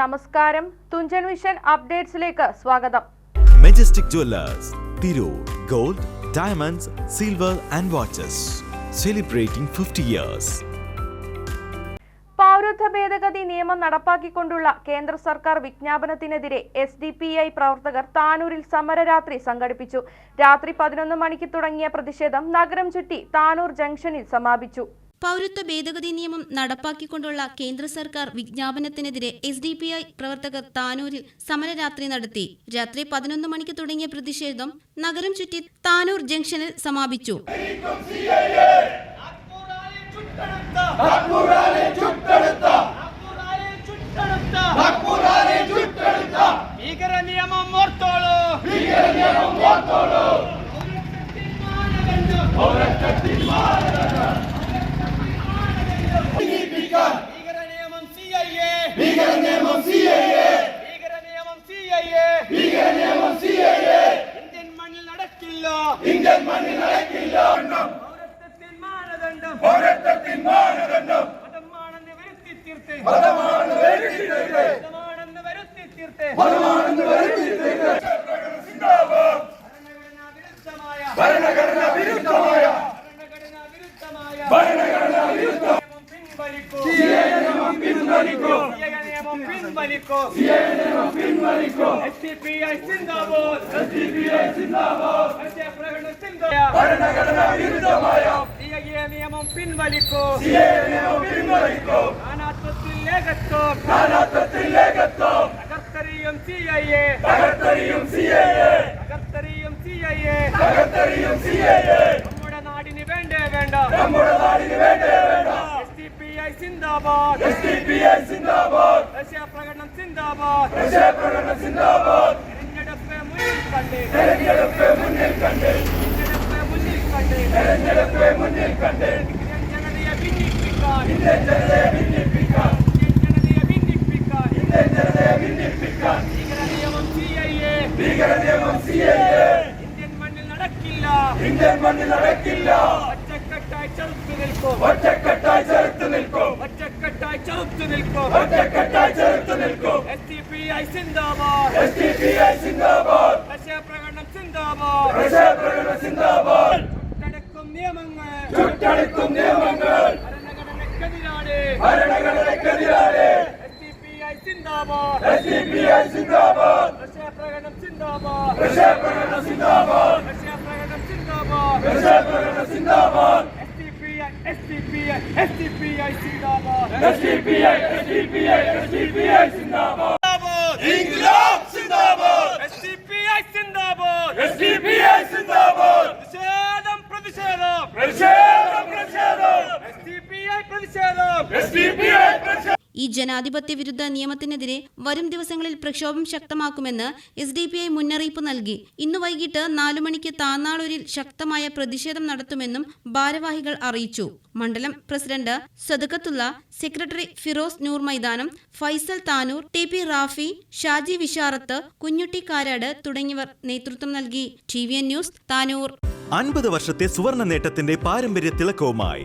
നമസ്കാരം. തുഞ്ചൻ വിഷൻ അപ്ഡേറ്റ്സിലേക്ക് സ്വാഗതം. Majestic jewellers Tirur gold diamonds silver and watches celebrating fifty years പൗരത്വ ഭേദഗതി നിയമം നടപ്പാക്കിക്കൊണ്ടുള്ള കേന്ദ്ര സർക്കാർ വിജ്ഞാപനത്തിനെതിരെ എസ് ഡി പി ഐ പ്രവർത്തകർ താനൂരിൽ സമരരാത്രി സംഘടിപ്പിച്ചു. രാത്രി പതിനൊന്ന് മണിക്ക് തുടങ്ങിയ പ്രതിഷേധം നഗരം ചുറ്റി താനൂർ ജംഗ്ഷനിൽ സമാപിച്ചു. പൗരത്വ ഭേദഗതി നിയമം നടപ്പാക്കിക്കൊണ്ടുള്ള കേന്ദ്ര സർക്കാർ വിജ്ഞാപനത്തിനെതിരെ എസ് ഡി പി ഐ പ്രവർത്തകർ താനൂരിൽ സമരരാത്രി നടത്തി. രാത്രി പതിനൊന്ന് മണിക്ക് തുടങ്ങിയ പ്രതിഷേധം നഗരം ചുറ്റി താനൂർ ജംഗ്ഷനിൽ സമാപിച്ചു നാഗ്പൂരാനെ ചുട്ടെടുത്ത ഭീകര നിയമം ഓർത്തോളൂ ഭീകര നിയമം ഓർത്തോളൂ ഭീകര നിയമം സി ഐ എ ഭീകര നിയമം സി ഐ എ ഭീകര നിയമം സി ഐ എ ഭീകര നിയമം സി ഐ എ ഇന്ത്യൻ മണ്ണിൽ നടക്കില്ല ഇന്ത്യൻ മണ്ണിൽ തീർത്ത് ഭരണഘടനാ വിരുദ്ധമായ. ഭരണഘടന വിരുദ്ധമായ. ഭരണഘടനാ വിരുദ്ധമായ നിയമം പിൻവലിക്കൂ നിയമം പിൻവലിക്കൂ? പിൻവലിക്കൂ എസ് ഡി പി ഐ സിന്ദാബാദ്. എസ് ഡി പി ഐ സിന്ദാബാദ്. ഭരണഘടനാ വിരുദ്ധമായ നിയമം പിൻവലിക്കൂ? നിയമം പിൻവലിക്കൂ? നാനാത്വത്തിൽ ഏകത്വം. തകർത്തെറിയും സി ഐ എ. തകർത്തെറിയും സി ഐ എ. തകർത്തെറിയും സി ഐ എ. തകർത്തെറിയും സി ഐ എ. നമ്മുടെ നാടിന് വേണ്ടേ വേണ്ട. നമ്മുടെ നാടിന് വേണ്ടേ വേണ്ട. എസ് ഡി പി ഐ സിന്ദാബാദ്. എസ് ഡി പി ഐ സിന്ദാബാദ്. സിന്ദാബാദ്. രക്ഷാപ്രകടനം സിന്ദാബാദ്. തെരഞ്ഞെടുപ്പ് മുന്നിൽ കണ്ട്. തെരഞ്ഞെടുപ്പ് മുന്നിൽ കണ്ട്. തെരഞ്ഞെടുപ്പ് മുന്നിൽ കണ്ട്. തെരഞ്ഞെടുപ്പ് മുന്നിൽ കണ്ട്. ഇന്ത്യൻ ജനതയെ ഭിന്നിപ്പിക്കാൻ. ഇന്ത്യൻ ജനതയെ ഭിന്നിപ്പിക്കാൻ. ഇന്ത്യൻ ജനതയെ ഭിന്നിപ്പിക്കാൻ. ഇന്ത്യൻ ജനതയെ ഭിന്നിപ്പിക്കാൻ. ഭീകര നിയമം സി ഐ എ ഭീകര നിയമം സി ഐ എ ഇന്ത്യൻ മണ്ണിൽ നടക്കില്ല. ഇന്ത്യൻ മണ്ണിൽ നടക്കില്ല. ഒറ്റക്കെട്ടായി ചെറുത്തു നിൽക്കും. ഒറ്റക്കെട്ടായി ചെറുത്തു നിൽക്കും. ഒറ്റക്കെട്ടായി ചെറുത്തു നിൽക്കും. ഒറ്റക്കെട്ടായി ചെറുത്തു നിൽക്കും എസ് ടി പി ഐ സിന്ദാബാദ് എസ് ടി പി ഐ സിന്ദാബാദ്. രക്ഷാപ്രകടനം സിന്ദാബാദ് രക്ഷാപ്രകടനം സിന്ദാബാദ് ചുട്ടടക്കും നിയമങ്ങൾ ചുട്ടടക്കും നിയമങ്ങൾ ഭരണഘടനക്കെതിരാണ് ഭരണഘടനക്കെതിരാണ് എസ് ടി പി ഐ സിന്ദാബാദ് എസ് ടി പി ഐ സിന്ദാബാദ് രക്ഷാപ്രകടനം സിന്ദാബാദ് രക്ഷാപ്രകടനം സിന്ദാബാദ് രക്ഷാപ്രകടനം സിന്ദാബാദ് രക്ഷാപ്രകടനം സിന്ദാബാദ് SDPI, SDPI, SDPI, SDPI, SDPI, SDPI, SDPI, I S T P I Zindabad S T P I S T P I S T P I സിന്ദാബാദ് ഇൻക്ലാബ് സിന്ദാബാദ് എസ് ടി പി ഐ സിന്ദാബാദ് എസ് ടി പി ഐ സിന്ദാബാദ് പ്രതിഷേധം പ്രതിഷേധം പ്രതിഷേധം പ്രതിഷേധം S T P I പ്രതിഷേധം S T P I പ്രതിഷേധം ഈ ജനാധിപത്യ വിരുദ്ധ നിയമത്തിനെതിരെ വരും ദിവസങ്ങളിൽ പ്രക്ഷോഭം ശക്തമാക്കുമെന്ന് എസ് ഡി പി ഐ മുന്നറിയിപ്പ് നൽകി. ഇന്ന് വൈകിട്ട് നാലു മണിക്ക് താന്നാളൂരിൽ ശക്തമായ പ്രതിഷേധം നടത്തുമെന്നും ഭാരവാഹികൾ അറിയിച്ചു. മണ്ഡലം പ്രസിഡന്റ് സദക്കത്തുള്ള സെക്രട്ടറി ഫിറോസ് നൂർ മൈതാനം ഫൈസൽ താനൂർ ടി പി റാഫി ഷാജി വിഷാറത്ത് കുഞ്ഞുട്ടി കാരാട് തുടങ്ങിയവർ നേതൃത്വം നൽകി. T V N news Tanur. അൻപത് വർഷത്തെ സുവർണ നേട്ടത്തിന്റെ പാരമ്പര്യ തിളക്കവുമായി